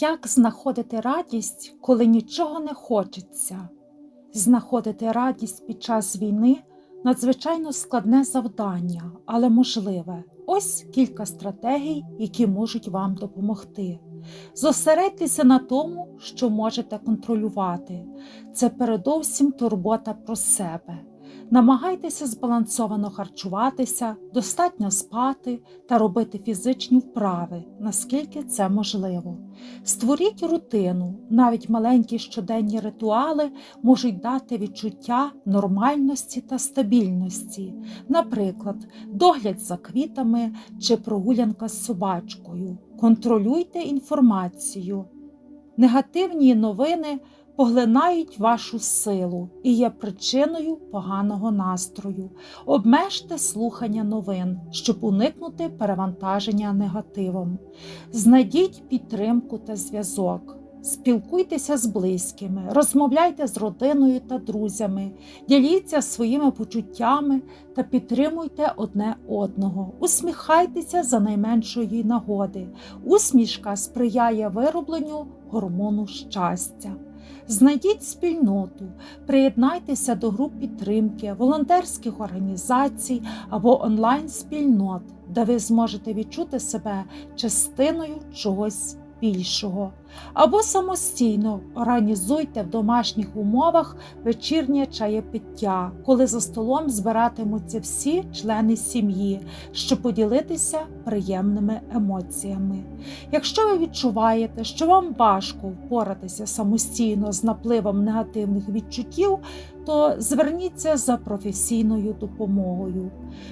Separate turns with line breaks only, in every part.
Як знаходити радість, коли нічого не хочеться? Знаходити радість під час війни надзвичайно складне завдання, але можливе. Ось кілька стратегій, які можуть вам допомогти. Зосередьтеся на тому, що можете контролювати. Це передовсім турбота про себе. Намагайтеся збалансовано харчуватися, достатньо спати та робити фізичні вправи, наскільки це можливо. Створіть рутину, навіть маленькі щоденні ритуали можуть дати відчуття нормальності та стабільності, наприклад, догляд за квітами чи прогулянка з собачкою. Контролюйте інформацію. Негативні новини поглинають вашу силу і є причиною поганого настрою. Обмежте слухання новин, щоб уникнути перевантаження негативом. Знайдіть підтримку та зв'язок. Спілкуйтеся з близькими, розмовляйте з родиною та друзями, діліться своїми почуттями та підтримуйте одне одного. Усміхайтеся за найменшої нагоди. Усмішка сприяє виробленню гормону щастя. Знайдіть спільноту, приєднайтеся до груп підтримки, волонтерських організацій або онлайн-спільнот, де ви зможете відчути себе частиною чогось більшого. Або самостійно організуйте в домашніх умовах вечірнє чаєпиття, коли за столом збиратимуться всі члени сім'ї, щоб поділитися приємними емоціями. Якщо ви відчуваєте, що вам важко впоратися самостійно з напливом негативних відчуттів, то зверніться за професійною допомогою.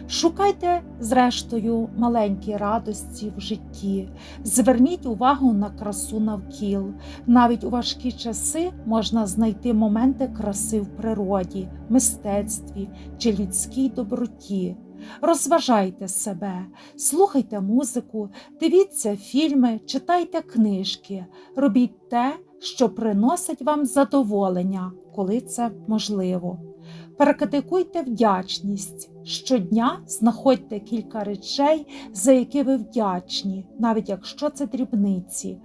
Шукайте, зрештою, маленькі радості в житті, зверніть увагу на красу навкіл. Навіть у важкі часи можна знайти моменти краси в природі, мистецтві чи людській доброті. Розважайте себе, слухайте музику, дивіться фільми, читайте книжки, робіть те, що приносить вам задоволення, коли це можливо. Практикуйте вдячність. Щодня знаходьте кілька речей, за які ви вдячні, навіть якщо це дрібниці.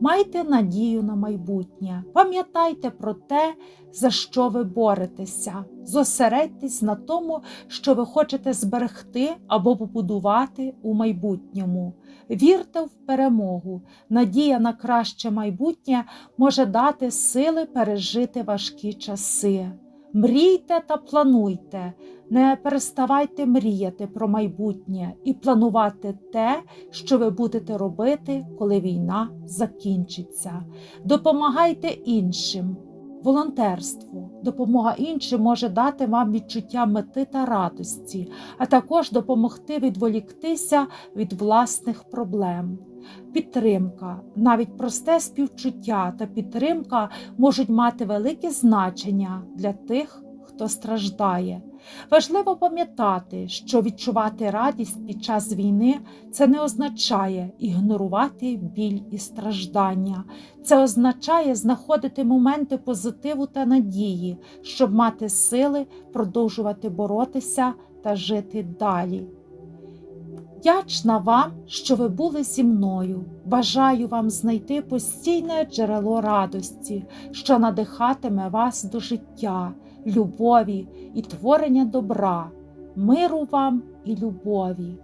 Майте надію на майбутнє, пам'ятайте про те, за що ви боретеся, зосередьтесь на тому, що ви хочете зберегти або побудувати у майбутньому. Вірте в перемогу. Надія на краще майбутнє може дати сили пережити важкі часи. Мрійте та плануйте, не переставайте мріяти про майбутнє і планувати те, що ви будете робити, коли війна закінчиться. Допомагайте іншим. Волонтерство, допомога іншим може дати вам відчуття мети та радості, а також допомогти відволіктися від власних проблем. Підтримка, навіть просте співчуття та підтримка можуть мати велике значення для тих, хто страждає. Важливо пам'ятати, що відчувати радість під час війни це не означає ігнорувати біль і страждання. Це означає знаходити моменти позитиву та надії, щоб мати сили продовжувати боротися та жити далі. Вдячна вам, що ви були зі мною. Бажаю вам знайти постійне джерело радості, що надихатиме вас до життя, любові і творення добра, миру вам і любові.